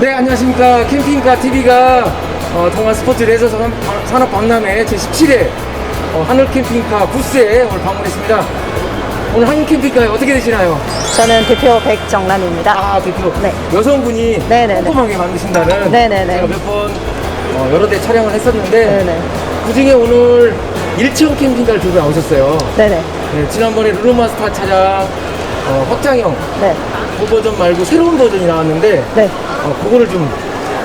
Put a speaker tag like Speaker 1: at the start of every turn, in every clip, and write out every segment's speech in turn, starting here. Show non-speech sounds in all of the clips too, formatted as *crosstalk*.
Speaker 1: 네, 안녕하십니까. 캠핑카 TV가 어, 동안 스포츠 레저 산업, 산업 박람회 제17회 어, 하늘 캠핑카 부스에 오늘 방문했습니다. 오늘 하늘 캠핑카에 어떻게 되시나요?
Speaker 2: 저는 대표 백정란입니다.
Speaker 1: 아, 대표.
Speaker 2: 네.
Speaker 1: 여성분이
Speaker 2: 네네네.
Speaker 1: 꼼꼼하게 만드신다는
Speaker 2: 네네네.
Speaker 1: 제가 몇 번 어, 여러 대 촬영을 했었는데
Speaker 2: 네네.
Speaker 1: 그 중에 오늘 1층 캠핑카를 들고 나오셨어요.
Speaker 2: 네네.
Speaker 1: 네, 지난번에 르노마스터 차량 어, 확장형
Speaker 2: 네.
Speaker 1: 그 버전 말고 새로운 버전이 나왔는데
Speaker 2: 네.
Speaker 1: 어, 그거를 좀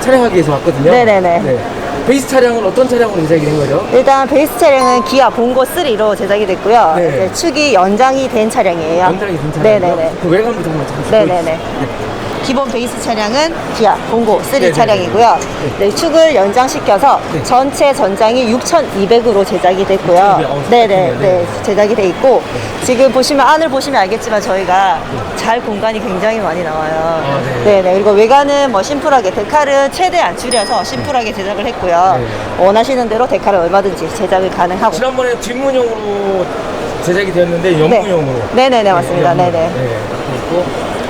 Speaker 1: 촬영하기 위해서 왔거든요.
Speaker 2: 네네 네.
Speaker 1: 베이스 차량은 어떤 차량으로 제작이 된 거죠?
Speaker 2: 일단 베이스 차량은 기아 봉고 3로 제작이 됐고요.
Speaker 1: 네.
Speaker 2: 이제 축이 연장이 된 차량이에요.
Speaker 1: 연장이 된 차량이요?
Speaker 2: 네네네.
Speaker 1: 그 외관부터 한번 잠시
Speaker 2: 네네네.
Speaker 1: 보여주세요.
Speaker 2: 기본 베이스 차량은 기아 봉고 3
Speaker 1: 네네네.
Speaker 2: 차량이고요. 네, 축을 연장시켜서
Speaker 1: 네.
Speaker 2: 전체 전장이 6,200으로 제작이 됐고요.
Speaker 1: 6,200, 어,
Speaker 2: 네네,
Speaker 1: 좋네요.
Speaker 2: 네,
Speaker 1: 네.
Speaker 2: 제작이 돼 있고 지금 보시면 안을 보시면 알겠지만 저희가 잘 공간이 굉장히 많이 나와요.
Speaker 1: 아, 네.
Speaker 2: 네 네. 그리고 외관은 뭐 심플하게 데칼은 최대한 줄여서 심플하게 제작을 했고요.
Speaker 1: 네.
Speaker 2: 원하시는 대로 데칼은 얼마든지 제작이 가능하고.
Speaker 1: 지난번에 뒷문형으로 제작이 되었는데 연문형으로.
Speaker 2: 네. 네네네, 맞습니다.
Speaker 1: 연문.
Speaker 2: 네네.
Speaker 1: 네,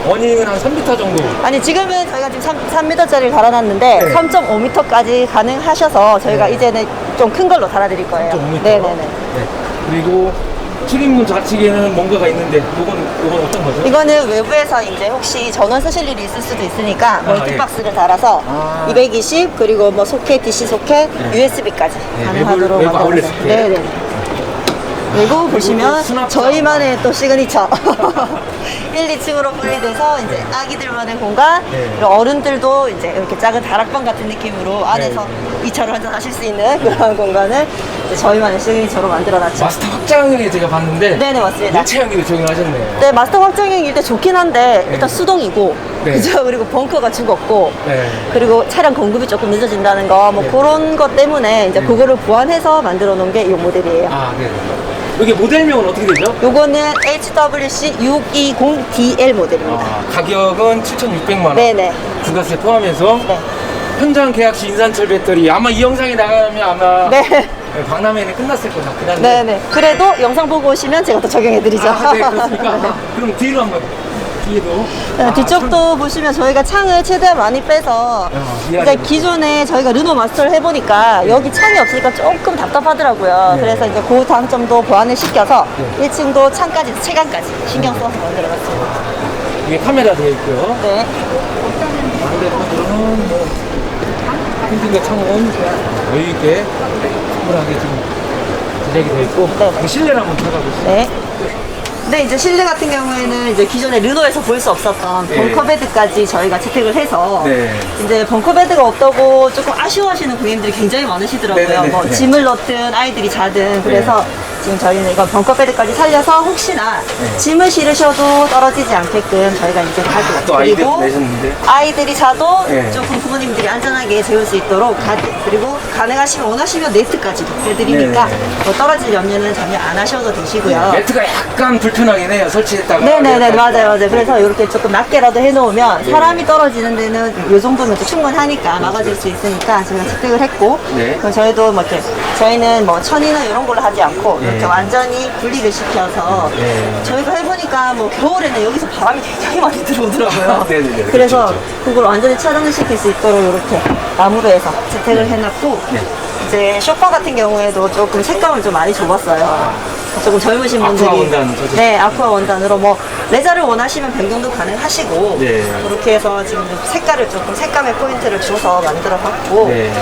Speaker 1: 어닝은 한 3m 정도.
Speaker 2: 아니 지금은 저희가 지금 3, 3m짜리를 달아놨는데
Speaker 1: 네.
Speaker 2: 3.5m까지 가능하셔서 저희가
Speaker 1: 네.
Speaker 2: 이제는 좀 큰 걸로 달아드릴 거예요.
Speaker 1: 3.5m.
Speaker 2: 네네네.
Speaker 1: 네. 그리고 출입문 좌측에는 뭔가가 있는데 이건 이건 어떤 거죠?
Speaker 2: 이거는 외부에서 이제 혹시 전원 쓰실 일이 있을 수도 있으니까 멀티박스를 달아서
Speaker 1: 아.
Speaker 2: 220 그리고 뭐 소켓, DC 소켓, USB까지
Speaker 1: 네,
Speaker 2: 가능하도록
Speaker 1: 외부- 외부 아울렛
Speaker 2: 만들어놨어요.
Speaker 1: 소켓.
Speaker 2: 네네. 그리고 보시면. 저희만의 또 시그니처 *laughs* 1, 2층으로 분리돼서 이제 아기들만의 공간
Speaker 1: 네.
Speaker 2: 그리고 어른들도 이제 이렇게 작은 다락방 같은 느낌으로 안에서
Speaker 1: 네.
Speaker 2: 2차로 한잔 하실 수 있는 그런 공간을 이제 저희만의 시그니처로 만들어놨죠.
Speaker 1: 마스터 확장형에 제가 봤는데
Speaker 2: 네네 맞습니다.
Speaker 1: 일체형으로 적용하셨네요.
Speaker 2: 네, 마스터 확장형일 때 좋긴 한데 일단
Speaker 1: 네.
Speaker 2: 수동이고
Speaker 1: 네.
Speaker 2: 그죠? *laughs* 그리고 벙커가 죽었고
Speaker 1: 네.
Speaker 2: 그리고 차량 공급이 조금 늦어진다는 거 뭐
Speaker 1: 네.
Speaker 2: 그런 것 때문에 이제
Speaker 1: 네.
Speaker 2: 그거를 보완해서 만들어 놓은 게 이 모델이에요.
Speaker 1: 아, 네. 여기 모델명은 어떻게 되죠?
Speaker 2: 요거는 HWC 620DL 모델입니다.
Speaker 1: 아, 가격은 7,600만 원.
Speaker 2: 네네.
Speaker 1: 부가세 포함해서
Speaker 2: 네.
Speaker 1: 현장 계약 시 인산철 배터리 아마 이 영상이 나가면 아마
Speaker 2: 네.
Speaker 1: 박람회는 끝났을 것 같긴 한데.
Speaker 2: 네네. 그래도 영상 보고 오시면 제가 또 적용해드리죠.
Speaker 1: 아, 네, 그렇습니까? 아, *laughs* 그럼 뒤로 한번 뒤에도.
Speaker 2: 네,
Speaker 1: 아,
Speaker 2: 뒤쪽도 보시면 저희가 창을 최대한 많이 빼서
Speaker 1: 어,
Speaker 2: 이제. 기존에 저희가 르노 마스터를 해보니까 여기 창이 없으니까 조금 답답하더라고요.
Speaker 1: 네.
Speaker 2: 그래서 이제 그 장점도 보완을 시켜서
Speaker 1: 네.
Speaker 2: 1층도 창까지, 채광까지 신경 써서 만들어놨습니다.
Speaker 1: 이게 카메라 되어 있고요.
Speaker 2: 네.
Speaker 1: 반대편으로는 뭐 캠핑과 창은 여유 있게 충분하게 지금 제작이 되어 있고
Speaker 2: 네.
Speaker 1: 그 실내를 한번 찾아보시죠.
Speaker 2: 네. 근데 이제 실내 같은 경우에는 이제 기존에 르노에서 볼 수 없었던
Speaker 1: 네.
Speaker 2: 벙커베드까지 저희가 채택을 해서
Speaker 1: 네.
Speaker 2: 이제 벙커베드가 없다고 조금 아쉬워하시는 고객님들이 굉장히 많으시더라고요.
Speaker 1: 네네네.
Speaker 2: 뭐
Speaker 1: 네.
Speaker 2: 짐을 넣든 아이들이 자든 그래서 지금 저희는 이거 벙커베드까지 살려서 혹시나
Speaker 1: 네.
Speaker 2: 짐을 실으셔도 떨어지지 않게끔 저희가 이제 가드
Speaker 1: 아, 또 아이디어
Speaker 2: 그리고
Speaker 1: 내셨는데.
Speaker 2: 아이들이 자도
Speaker 1: 네.
Speaker 2: 조금 부모님들이 안전하게 재울 수 있도록 가드 그리고 가능하시면 원하시면 네트까지도 해드리니까
Speaker 1: 네.
Speaker 2: 뭐 떨어질 염려는 전혀 안 하셔도 되시고요.
Speaker 1: 매트가 약간 불편하긴 해요. 설치했다가.
Speaker 2: 네네네 맞아요 맞아요 그래서 이렇게 조금 낮게라도 해놓으면
Speaker 1: 네.
Speaker 2: 사람이 떨어지는 데는 이 정도면 또 충분하니까 막아줄 수 있으니까 저희가 채택을 했고
Speaker 1: 네.
Speaker 2: 그럼 저희도 뭐 이렇게 저희는 뭐 천이나 이런 걸로 하지 않고
Speaker 1: 네.
Speaker 2: 이렇게 완전히 분리를 시켜서
Speaker 1: 네.
Speaker 2: 저희가 해보니까 뭐 겨울에는 여기서 바람이 굉장히 많이 들어오더라고요
Speaker 1: 네네네. *laughs*
Speaker 2: 그래서
Speaker 1: 그렇죠,
Speaker 2: 그걸 완전히 차단을 시킬 수 있도록 이렇게 나무로 해서 채택을 해놨고
Speaker 1: 네.
Speaker 2: 이제 쇼파 같은 경우에도 조금 색감을 좀 많이 줘봤어요. 조금 젊으신
Speaker 1: 아쿠아
Speaker 2: 분들이
Speaker 1: 원단 저죠?
Speaker 2: 네 아쿠아 원단으로 뭐 레자를 원하시면 변경도 가능하시고
Speaker 1: 네.
Speaker 2: 그렇게 해서 지금 좀 색깔을 조금 색감의 포인트를 줘서 만들어봤고
Speaker 1: 네.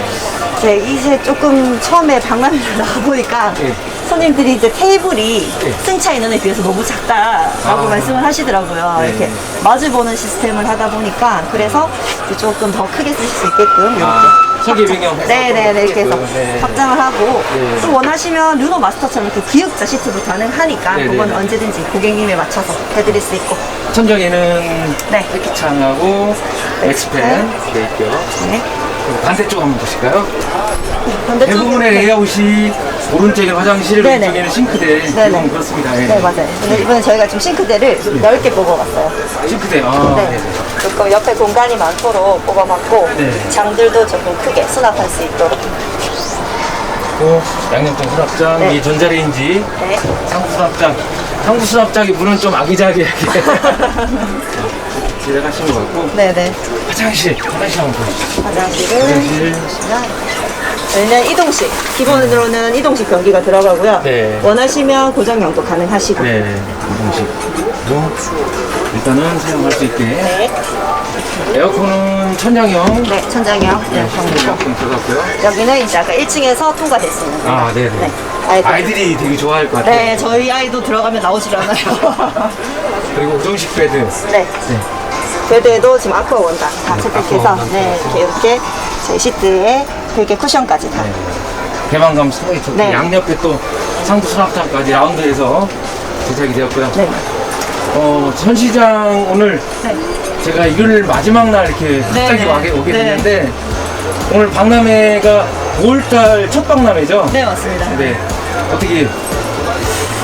Speaker 2: 이제 이제 조금 처음에 박람회를 나가보니까 *laughs*
Speaker 1: 네.
Speaker 2: 손님들이 이제 테이블이
Speaker 1: 네.
Speaker 2: 승차 인원에 비해서 너무 작다라고
Speaker 1: 아.
Speaker 2: 말씀을 하시더라고요.
Speaker 1: 네.
Speaker 2: 이렇게 마주보는 시스템을 하다 보니까 그래서 이제 조금 더 크게 쓰실 수 있게끔 이렇게
Speaker 1: 아, 설계 변경해서
Speaker 2: 네네네 이렇게 해서
Speaker 1: 네.
Speaker 2: 확장을 하고
Speaker 1: 네.
Speaker 2: 또 원하시면 르노 마스터처럼 이렇게 기역자 시트도 가능하니까
Speaker 1: 네네네.
Speaker 2: 그건 언제든지 고객님에 맞춰서 해드릴 수 있고
Speaker 1: 천정에는
Speaker 2: 네.
Speaker 1: 패키창하고 엑스펜 되어 있고요.
Speaker 2: 네.
Speaker 1: 반대쪽 한번 보실까요?
Speaker 2: 반대쪽에
Speaker 1: 대부분의 레이아웃이 오른쪽에 화장실,
Speaker 2: 네네.
Speaker 1: 왼쪽에는 싱크대
Speaker 2: 네네.
Speaker 1: 대부분 그렇습니다. 예.
Speaker 2: 네 맞아요. 근데 이번에 저희가 좀 싱크대를 넓게 뽑아봤어요.
Speaker 1: 싱크대. 아,
Speaker 2: 네.
Speaker 1: 네.
Speaker 2: 조금 옆에 공간이 많도록 뽑아봤고
Speaker 1: 네.
Speaker 2: 장들도 조금 크게 수납할 수 있도록.
Speaker 1: 또 양념장 수납장,
Speaker 2: 네.
Speaker 1: 이 전자레인지,
Speaker 2: 네.
Speaker 1: 상부 수납장 한국 수납장이 문은 좀 아기자기하게 *laughs* 지나가신 것 같고
Speaker 2: 네네.
Speaker 1: 화장실 화장실 한번 보시죠
Speaker 2: 화장실은
Speaker 1: 화장실
Speaker 2: 보시면 저희는 이동식. 기본으로는 이동식 변기가 들어가고요.
Speaker 1: 네.
Speaker 2: 원하시면 고정형도 가능하시고.
Speaker 1: 네 고정식으로 일단은 사용할 수 있게
Speaker 2: 네.
Speaker 1: 에어컨은 천장형
Speaker 2: 네, 천장형. 네,
Speaker 1: 에어컨 들어갔고요
Speaker 2: 여기는 이제 아까 1층에서 통과될 수 있는.
Speaker 1: 아 네네
Speaker 2: 네. 아이들.
Speaker 1: 아이들이 되게 좋아할 것 같아요
Speaker 2: 네, 저희 아이도 들어가면 나오질 않아요. *laughs*
Speaker 1: 그리고 고정식 베드
Speaker 2: 네.
Speaker 1: 네.
Speaker 2: 베드에도 지금 아쿠아 원단 다
Speaker 1: 네,
Speaker 2: 채택해서
Speaker 1: 아쿠아 원단
Speaker 2: 네, 이렇게 이렇게 저희 시트에 베개 쿠션까지 다.
Speaker 1: 네. 개방감 상당히 좋고
Speaker 2: 네.
Speaker 1: 양옆에 또 상부 수납장까지 라운드해서 제작이 되었고요.
Speaker 2: 네.
Speaker 1: 어, 전 시장 오늘
Speaker 2: 네.
Speaker 1: 제가 일요일 마지막 날 이렇게 갑자기
Speaker 2: 네.
Speaker 1: 와게, 오게
Speaker 2: 네.
Speaker 1: 됐는데 오늘 박람회가 5월달 첫 박람회죠?
Speaker 2: 네, 맞습니다.
Speaker 1: 네. 어떻게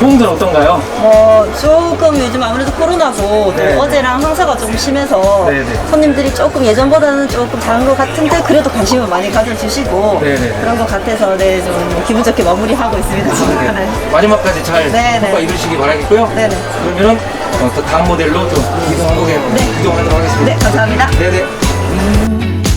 Speaker 1: 호응들 어떤가요?
Speaker 2: 뭐 조금 요즘 아무래도 코로나고
Speaker 1: 네.
Speaker 2: 또 어제랑 황사가 좀 심해서
Speaker 1: 네, 네.
Speaker 2: 손님들이 조금 예전보다는 조금 작은 것 같은데 그래도 관심을 많이 가져주시고
Speaker 1: 네, 네.
Speaker 2: 그런 것 같아서 네, 좀 기분 좋게 마무리하고 있습니다 지금. 네.
Speaker 1: 마지막까지 잘
Speaker 2: 네, 네.
Speaker 1: 이루시기 바라겠고요.
Speaker 2: 네, 네.
Speaker 1: 그러면은 어, 또 다음 모델로 또 이동하도록, 이동하도록 하겠습니다.
Speaker 2: 네, 감사합니다.
Speaker 1: 네네.